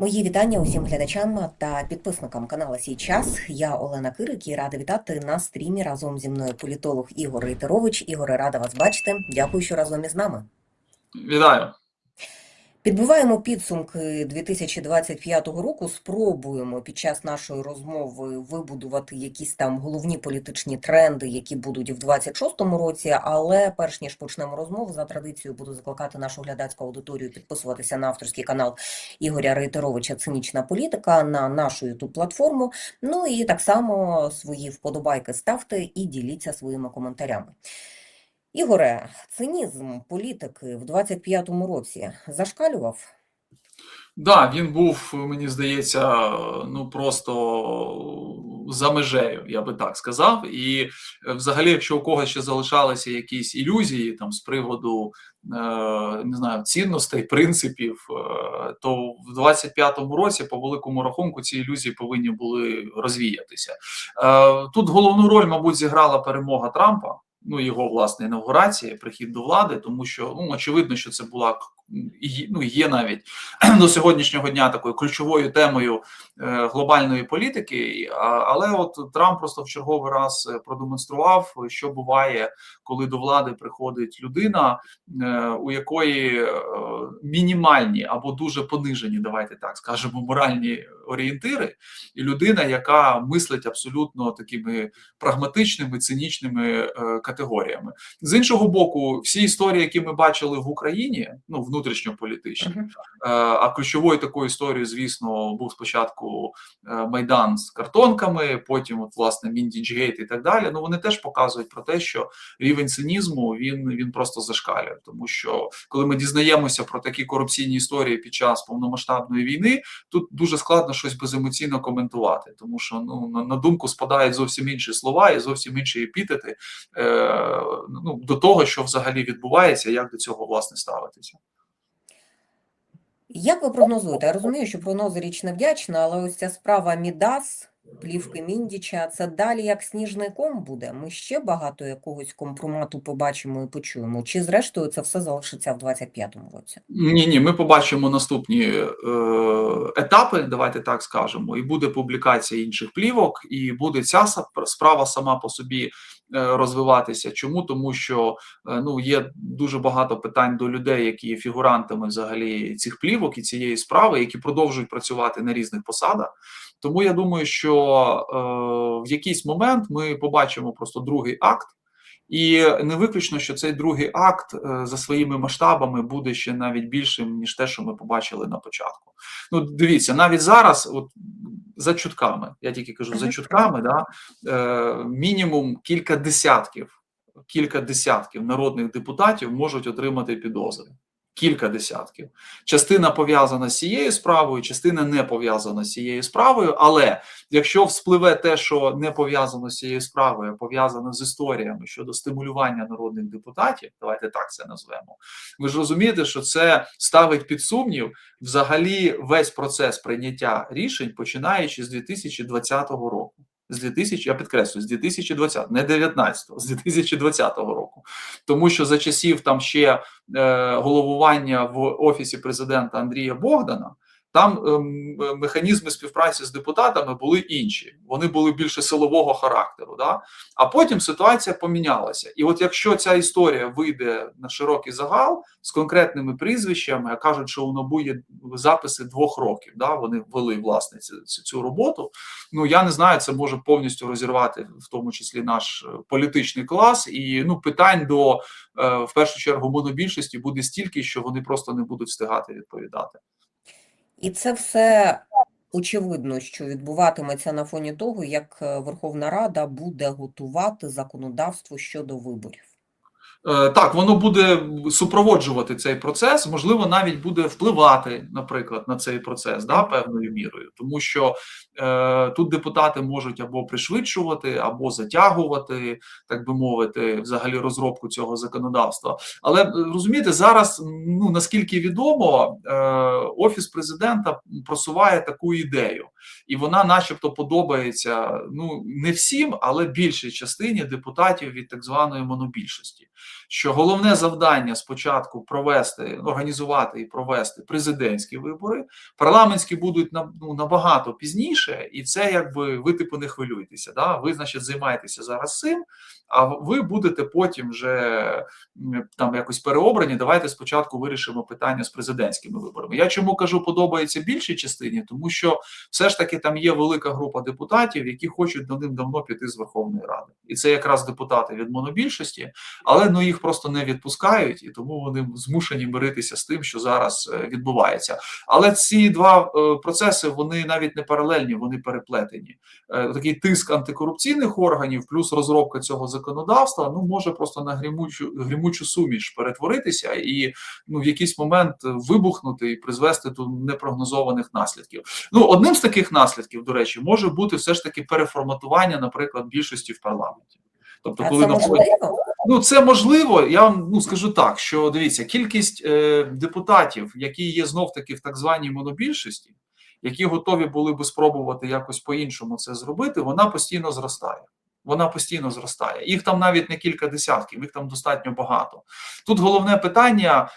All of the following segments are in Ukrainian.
Мої вітання усім глядачам та підписникам каналу Сій час. Я Олена Кирик і рада вітати на стрімі разом зі мною політолог Ігор Рейтерович. Ігоре, рада вас бачити. Дякую, що разом із нами. Вітаю. Підбиваємо підсумки 2025 року. Спробуємо під час нашої розмови вибудувати якісь там головні політичні тренди, які будуть в 26-му році. Але перш ніж почнемо розмову, за традицією буду закликати нашу глядацьку аудиторію підписуватися на авторський канал Ігоря Рейтеровича Цинічна політика на нашу youtube платформу. Ну і так само свої вподобайки ставте і діліться своїми коментарями. Ігоре, цинізм політики в 25-му році зашкалював? Да, він був, мені здається, ну просто за межею, я би так сказав. І е, взагалі, якщо у когось ще залишалися якісь ілюзії там з приводу е, не знаю, цінностей, принципів, е, то в 25-му році, по великому рахунку, ці ілюзії повинні були розвіятися. Тут головну роль, мабуть, зіграла перемога Трампа. Ну, його власне інаугурація, прихід до влади, тому що ну очевидно, що це була ну є навіть до сьогоднішнього дня такою ключовою темою е, глобальної політики. Але от Трамп просто в черговий раз продемонстрував, що буває, коли до влади приходить людина, е, у якої е, мінімальні або дуже понижені, давайте так скажемо, моральні орієнтири, і людина, яка мислить абсолютно такими прагматичними, цинічними е, категоріями. З іншого боку, всі історії, які ми бачили в Україні, ну внутрішньополітичні. Е, А ключовою такою історією, звісно, був спочатку е, майдан з картонками, потім, от власне, Міндічгейт і так далі. Ну вони теж показують про те, що рівень цинізму він він просто зашкалює. Тому що коли ми дізнаємося про такі корупційні історії під час повномасштабної війни, тут дуже складно щось беземоційно коментувати, тому що ну на, думку спадають зовсім інші слова і зовсім інші епітети е, ну, до того, що взагалі відбувається, як до цього власне ставитися. Як ви прогнозуєте? Я розумію, що прогнози річ не вдячна, але ось ця справа Мідас, плівки Міндіча, це далі як сніжний ком буде? Ми ще багато якогось компромату побачимо і почуємо? Чи зрештою це все залишиться в 25-му році? Ні, ні, ми побачимо наступні е, етапи, давайте так скажемо, і буде публікація інших плівок, і буде ця справа сама по собі е, розвиватися. Чому? Тому що е, ну є дуже багато питань до людей, які є фігурантами взагалі цих плівок і цієї справи, які продовжують працювати на різних посадах. Тому я думаю, що е, в якийсь момент ми побачимо просто другий акт. І не виключно, що цей другий акт е, за своїми масштабами буде ще навіть більшим, ніж те, що ми побачили на початку. Ну, дивіться, навіть зараз, от за чутками, я тільки кажу за чутками, да, е, мінімум кілька десятків, кілька десятків народних депутатів можуть отримати підозри. Кілька десятків. Частина пов'язана з цією справою, частина не пов'язана з цією справою. Але якщо вспливе те, що не пов'язано з цією справою, пов'язано з історіями щодо стимулювання народних депутатів, давайте так це назвемо. Ви ж розумієте, що це ставить під сумнів взагалі весь процес прийняття рішень, починаючи з 2020 року. З 2000, я підкреслюю, з 2020, не 19, з 2020 року. Тому що за часів там ще е, головування в офісі президента Андрія Богдана, там ем, е, механізми співпраці з депутатами були інші. Вони були більше силового характеру. Да? А потім ситуація помінялася. І от якщо ця історія вийде на широкий загал з конкретними прізвищами, а кажуть, що у НАБУ є записи двох років, да? вони ввели власне цю, цю, цю роботу. Ну я не знаю, це може повністю розірвати в тому числі наш е, політичний клас. І ну питань до е, в першу чергу монобільшості буде стільки, що вони просто не будуть встигати відповідати. І це все очевидно, що відбуватиметься на фоні того, як е, Верховна Рада буде готувати законодавство щодо виборів. Е, Так, воно буде супроводжувати цей процес, можливо, навіть буде впливати, наприклад, на цей процес да, певною мірою, тому що е, тут депутати можуть або пришвидшувати, або затягувати, так би мовити, взагалі розробку цього законодавства. Але е, розумієте, зараз ну наскільки відомо, е, офіс президента просуває таку ідею, і вона, начебто, подобається ну не всім, але більшій частині депутатів від так званої монобільшості що головне завдання спочатку провести, організувати і провести президентські вибори, парламентські будуть на- ну, набагато пізніше, і це якби ви типу не хвилюйтеся. Да? Ви, значить, займаєтеся зараз цим, а ви будете потім вже там якось переобрані. Давайте спочатку вирішимо питання з президентськими виборами. Я чому кажу, подобається більшій частині, тому що все ж таки там є велика група депутатів, які хочуть давним-давно піти з Верховної Ради, і це якраз депутати від монобільшості, але ну їх просто не відпускають, і тому вони змушені миритися з тим, що зараз е, відбувається. Але ці два е, процеси вони навіть не паралельні, вони переплетені. Е, Такий тиск антикорупційних органів, плюс розробка цього законодавства, ну може просто на грімучу грімучу суміш перетворитися і ну в якийсь момент вибухнути і призвести до непрогнозованих наслідків. Ну одним з таких наслідків, до речі, може бути все ж таки переформатування, наприклад, більшості в парламенті. Тобто, А коли можливо? Ну, це можливо. Я вам ну скажу так, що дивіться, кількість е, депутатів, які є знов таки в так званій монобільшості, які готові були би спробувати якось по-іншому це зробити, вона постійно зростає. Вона постійно зростає. Їх там навіть не кілька десятків, їх там достатньо багато. Тут головне питання: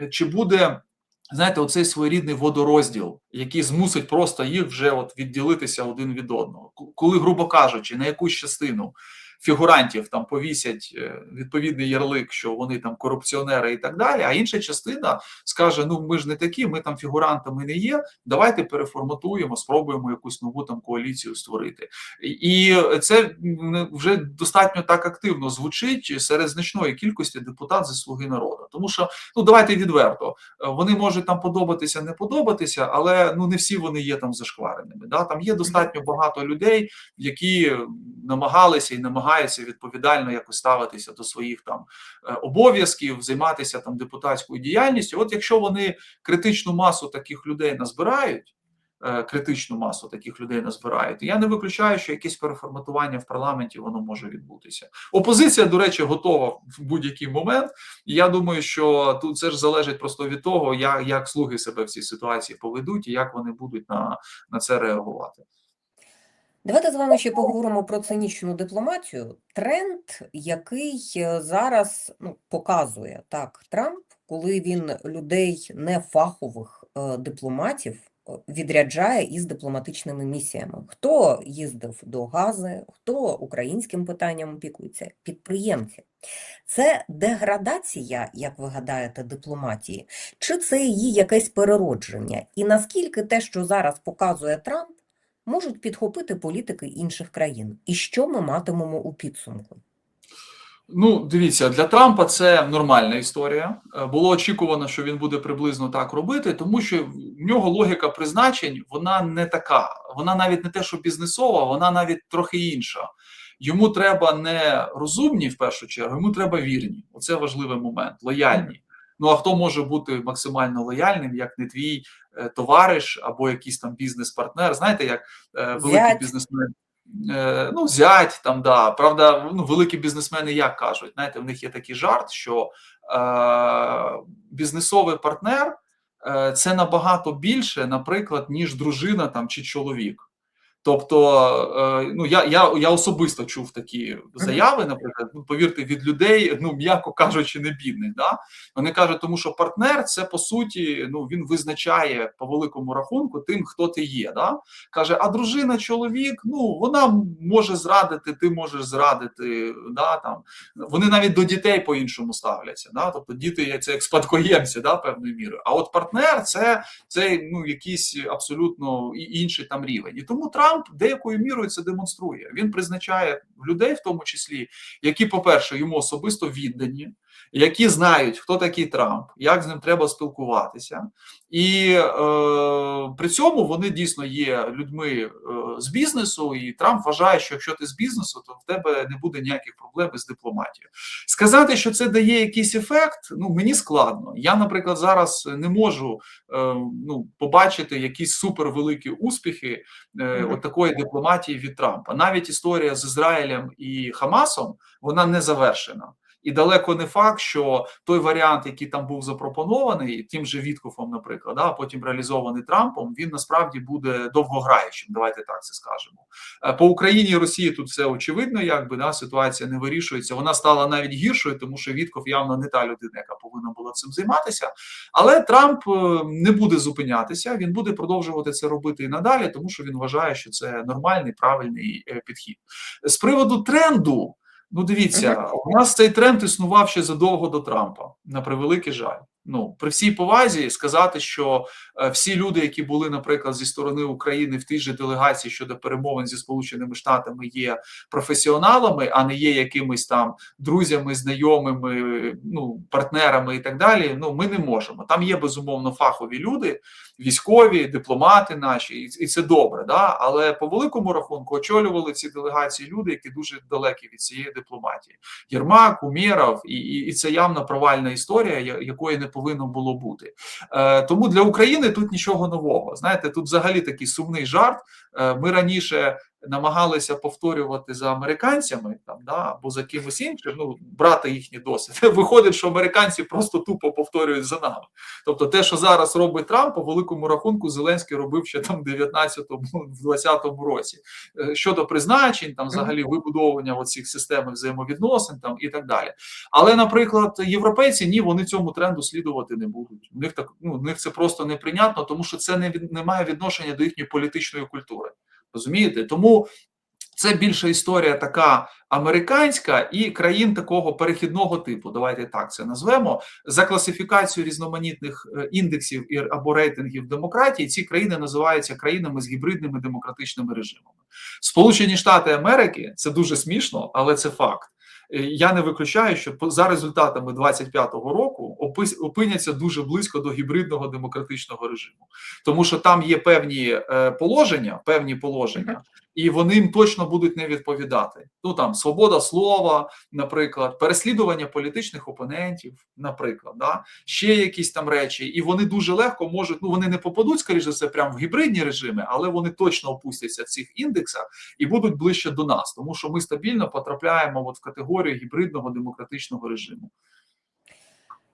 е, чи буде. Знаєте, оцей своєрідний водорозділ, який змусить просто їх вже от відділитися один від одного, коли, грубо кажучи, на якусь частину фігурантів там повісять е, відповідний ярлик, що вони там корупціонери і так далі. А інша частина скаже: Ну ми ж не такі, ми там фігурантами не є. Давайте переформатуємо, спробуємо якусь нову там коаліцію створити. І це вже достатньо так активно звучить серед значної кількості депутат зі слуги народу. Тому що ну давайте відверто, е, вони можуть там подобатися, не подобатися, але ну не всі вони є там зашквареними. Да? Там є достатньо багато людей, які намагалися і намагаються відповідально якось ставитися до своїх там е, обов'язків, займатися там депутатською діяльністю. От якщо вони критичну масу таких людей назбирають. е, Критичну масу таких людей назбирають. Я не виключаю, що якесь переформатування в парламенті воно може відбутися. Опозиція, до речі, готова в будь-який момент. Я думаю, що тут це ж залежить просто від того, як, як слуги себе в цій ситуації поведуть і як вони будуть на, на це реагувати. Давайте з вами ще поговоримо про цинічну дипломатію. Тренд, який е, зараз ну, показує так Трамп, коли він людей нефахових е, дипломатів е, відряджає із дипломатичними місіями. Хто їздив до Гази, хто українським питанням опікується? Підприємці. Це деградація, як ви гадаєте, дипломатії, чи це її якесь переродження? І наскільки те, що зараз показує Трамп, можуть підхопити політики інших країн. І що ми матимемо у підсумку? Ну, дивіться, для Трампа це нормальна історія. Е, Було очікувано, що він буде приблизно так робити, тому що в нього логіка призначень вона не така. Вона навіть не те, що бізнесова, вона навіть трохи інша. Йому треба не розумні в першу чергу, йому треба вірні. Оце важливий момент, лояльні. Ну а хто може бути максимально лояльним, як не твій е, товариш або якийсь там бізнес-партнер? Знаєте, як е, великий бізнесмен. Е, ну, зять там, да. Правда, ну, великі бізнесмени як кажуть, знаєте, в них є такий жарт, що е, бізнесовий партнер е, це набагато більше, наприклад, ніж дружина там чи чоловік. Тобто, е, ну я, я, я особисто чув такі заяви, наприклад, ну, повірте, від людей, ну м'яко кажучи, не бідних. Да? Вони кажуть, тому що партнер це по суті, ну він визначає по великому рахунку тим, хто ти є. Да? Каже, а дружина, чоловік, ну вона може зрадити, ти можеш зрадити. Да, там. Вони навіть до дітей по-іншому ставляться. Да? Тобто діти це як спадкоємці, да, певною мірою. А от партнер це, це ну, якийсь абсолютно інший там рівень. І тому Трамп деякою мірою це демонструє. Він призначає людей, в тому числі, які, по-перше, йому особисто віддані, які знають, хто такий Трамп, як з ним треба спілкуватися, і е, при цьому вони дійсно є людьми е, з бізнесу, і Трамп вважає, що якщо ти з бізнесу, то в тебе не буде ніяких проблем з дипломатією. Сказати, що це дає якийсь ефект, ну мені складно. Я, наприклад, зараз не можу е, ну, побачити якісь супервеликі успіхи е, от такої дипломатії від Трампа. Навіть історія з Ізраїлем і Хамасом вона не завершена. І далеко не факт, що той варіант, який там був запропонований, тим же Віткофом, наприклад, а потім реалізований Трампом, він насправді буде довгограючим. Давайте так це скажемо. Е, По Україні і Росії тут все очевидно, якби да, ситуація не вирішується. Вона стала навіть гіршою, тому що Вітков явно не та людина, яка повинна була цим займатися. Але Трамп е, не буде зупинятися, він буде продовжувати це робити і надалі, тому що він вважає, що це нормальний правильний е, підхід. З приводу тренду. Ну, дивіться, у нас цей тренд існував ще задовго до Трампа, на превеликий жаль. Ну, при всій повазі сказати, що е, всі люди, які були, наприклад, зі сторони України в тій же делегації щодо перемовин зі Сполученими Штатами, є професіоналами, а не є якимись там друзями, знайомими, ну партнерами і так далі. Ну, ми не можемо. Там є безумовно фахові люди, військові, дипломати наші, і, це добре. Да? Але по великому рахунку очолювали ці делегації люди, які дуже далекі від цієї дипломатії. Єрмак, Умєров, і, і, і це явно провальна історія, якої не повинно було бути. Е, тому для України тут нічого нового. Знаєте, тут взагалі такий сумний жарт. Е, ми раніше намагалися повторювати за американцями там да або за кимось іншим, ну брати їхній досвід. Виходить, що американці просто тупо повторюють за нами. Тобто, те, що зараз робить Трамп, по великому рахунку, Зеленський робив ще там в 19-му, в 20-му році. Е, Щодо призначень, там взагалі вибудовування оцих систем взаємовідносин там і так далі. Але, наприклад, європейці ні, вони цьому тренду слідувати не будуть. У них так ну у них це просто неприйнятно, тому що це не не має відношення до їхньої політичної культури. Розумієте? Тому це більша історія така американська і країн такого перехідного типу. Давайте так це назвемо за класифікацією різноманітних е, індексів або рейтингів демократії. Ці країни називаються країнами з гібридними демократичними режимами. Сполучені Штати Америки це дуже смішно, але це факт. Е, Я не виключаю, що за результатами 25-го року опиняться дуже близько до гібридного демократичного режиму, тому що там є певні е, положення, певні положення, і вони їм точно будуть не відповідати. Ну там свобода слова, наприклад, переслідування політичних опонентів, наприклад, да ще якісь там речі, і вони дуже легко можуть. Ну вони не попадуть, скоріш за все, прямо в гібридні режими, але вони точно опустяться в цих індексах і будуть ближче до нас, тому що ми стабільно потрапляємо от в категорію гібридного демократичного режиму.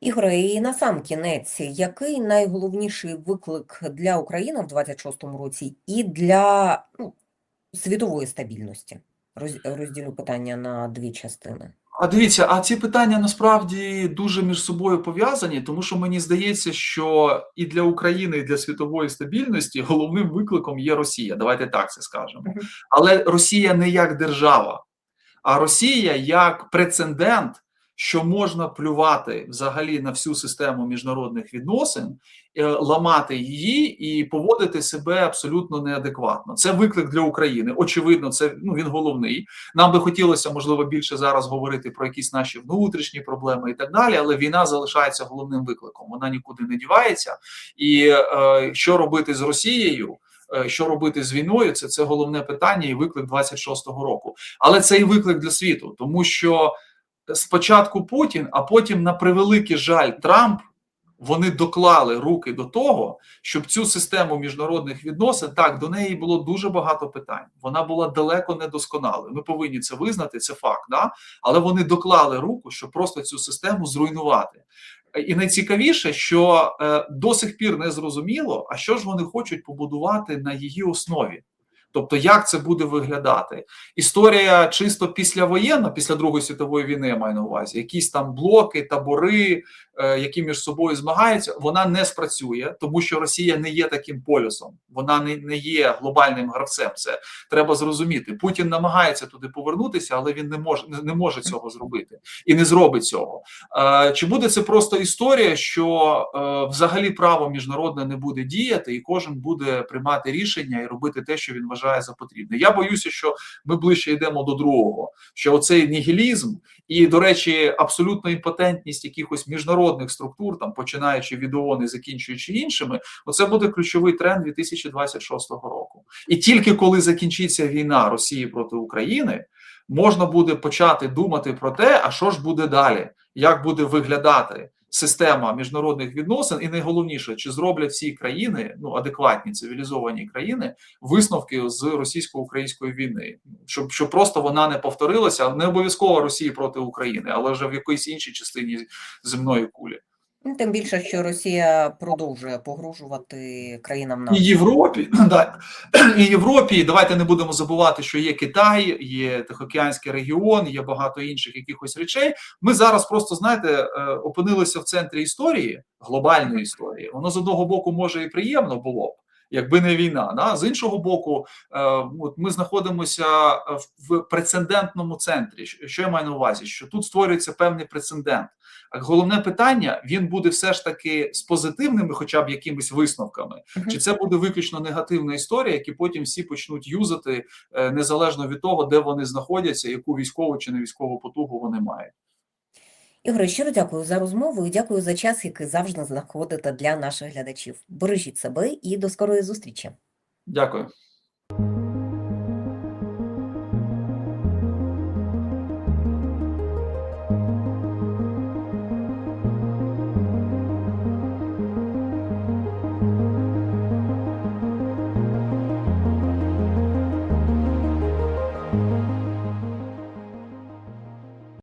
Ігоре, і на сам кінець, який найголовніший виклик для України в 26-му році і для ну, світової стабільності? Роз- Розділю питання на дві частини. А дивіться, а ці питання насправді дуже між собою пов'язані, тому що мені здається, що і для України, і для світової стабільності головним викликом є Росія. Давайте так це скажемо. Але Росія не як держава, а Росія як прецедент, що можна плювати взагалі на всю систему міжнародних відносин, е, ламати її і поводити себе абсолютно неадекватно. Це виклик для України. Очевидно, це ну він головний. Нам би хотілося, можливо, більше зараз говорити про якісь наші внутрішні проблеми і так далі, але війна залишається головним викликом. Вона нікуди не дівається. І е, що робити з Росією? е, Що робити з війною? Це це головне питання і виклик 26-го року. Але це і виклик для світу, тому що спочатку Путін, а потім, на превеликий жаль, Трамп. Вони доклали руки до того, щоб цю систему міжнародних відносин так до неї було дуже багато питань. Вона була далеко недосконалою. Ми повинні це визнати. Це факт, да? але вони доклали руку, щоб просто цю систему зруйнувати. І найцікавіше, що е, до сих пір не зрозуміло, а що ж вони хочуть побудувати на її основі. Тобто, як це буде виглядати? Історія чисто післявоєнна, після Другої світової війни, я маю на увазі, якісь там блоки, табори, які між собою змагаються, вона не спрацює, тому що Росія не є таким полюсом, вона не, не є глобальним гравцем. Це треба зрозуміти. Путін намагається туди повернутися, але він не може не, може цього зробити і не зробить цього. Е, чи буде це просто історія, що е, взагалі право міжнародне не буде діяти, і кожен буде приймати рішення і робити те, що він вважає за потрібне? Я боюся, що ми ближче йдемо до другого. Що оцей нігілізм і, до речі, абсолютна імпотентність якихось міжнародних структур, там починаючи від ООН і закінчуючи іншими, оце буде ключовий тренд 2026 року. І тільки коли закінчиться війна Росії проти України, можна буде почати думати про те, а що ж буде далі, як буде виглядати система міжнародних відносин, і найголовніше, чи зроблять всі країни, ну адекватні цивілізовані країни, висновки з російсько-української війни, щоб, щоб просто вона не повторилася, не обов'язково Росії проти України, але вже в якійсь іншій частині земної кулі. Ну, Тим більше, що Росія продовжує погрожувати країнам І Європі, да, і Європі, давайте не будемо забувати, що є Китай, є Тихоокеанський регіон, є багато інших якихось речей. Ми зараз просто знаєте е, опинилися в центрі історії, глобальної історії. Воно з одного боку може і приємно було б. Якби не війна, да? з іншого боку, е, от ми знаходимося в прецедентному центрі. Що я маю на увазі? Що тут створюється певний прецедент. А головне питання він буде все ж таки з позитивними, хоча б якимись висновками, Мгм. чи це буде виключно негативна історія, які потім всі почнуть юзати е, незалежно від того, де вони знаходяться, яку військову чи не військову потугу вони мають. Ігоре, щиро дякую за розмову і дякую за час, який завжди знаходите для наших глядачів. Бережіть себе і до скорої зустрічі. Дякую.